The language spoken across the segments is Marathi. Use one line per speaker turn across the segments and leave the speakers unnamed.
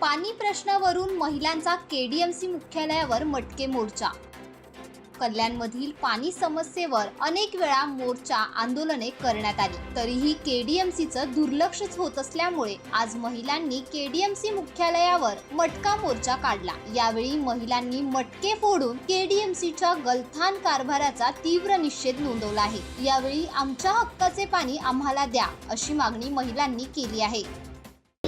पाणी प्रश्नावरून महिलांचा केडीएमसी मुख्यालयावर मटके मोर्चा. कल्याणमधील पाणी समस्येवर अनेक वेळा मोर्चा आंदोलने करण्यात आली. तरीही केडीएमसीचं दुर्लक्षच होत असल्यामुळे आज महिलांनी केडीएमसी मुख्यालयावर मटका मोर्चा काढला. यावेळी महिलांनी मटके फोडून केडीएमसीच्या गलथान कारभाराचा तीव्र निषेध नोंदवला आहे. यावेळी आमच्या हक्काचे पाणी आम्हाला द्या अशी मागणी महिलांनी केली आहे.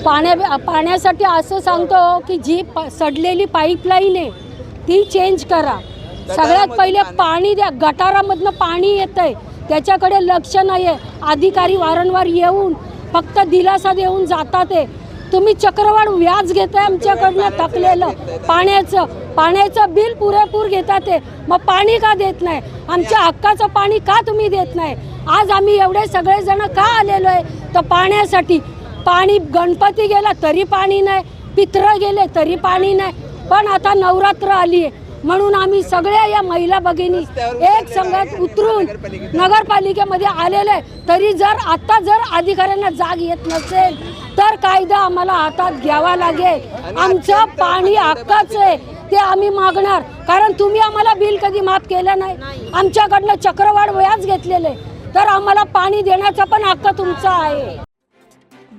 पाण्या पाण्यासाठी असं सांगतो की जी प सडलेली पाईपलाईन आहे ती चेंज करा. सगळ्यात पहिले पाणी. द्या. गटारामधनं पाणी येतं आहे त्याच्याकडे लक्ष नाही आहे अधिकारी वारंवार येऊन फक्त दिलासा देऊन जातात आहे तुम्ही चक्रवाढ व्याज घेताय आमच्याकडनं थकलेलं पाण्याचं पाण्याचं बिल पुरेपूर घेतात आहे मग पाणी का देत नाही? आमच्या हक्काचं पाणी का तुम्ही देत नाही? आज आम्ही एवढे सगळेजण का आलेलो आहे? तर पाण्यासाठी पाणी गणपती गेला तरी पाणी नाही पित्र गेले तरी पाणी नाही. पण आता नवरात्र आली आहे. म्हणून आम्ही सगळ्या या महिला भगिनी एक संघात उतरून नगरपालिकेमध्ये आलेले. तरी जर आता जर अधिकाऱ्यांना जाग येत नसेल तर कायदा आम्हाला हातात घ्यावा लागेल. आमचं पाणी हक्काचं आहे. ते आम्ही मागणार. कारण तुम्ही आम्हाला बिल कधी माफ केलं नाही. आमच्याकडनं चक्रवाढ व्याज घेतलेलं आहे. तर आम्हाला पाणी देण्याचा पण हक्क तुमचा आहे.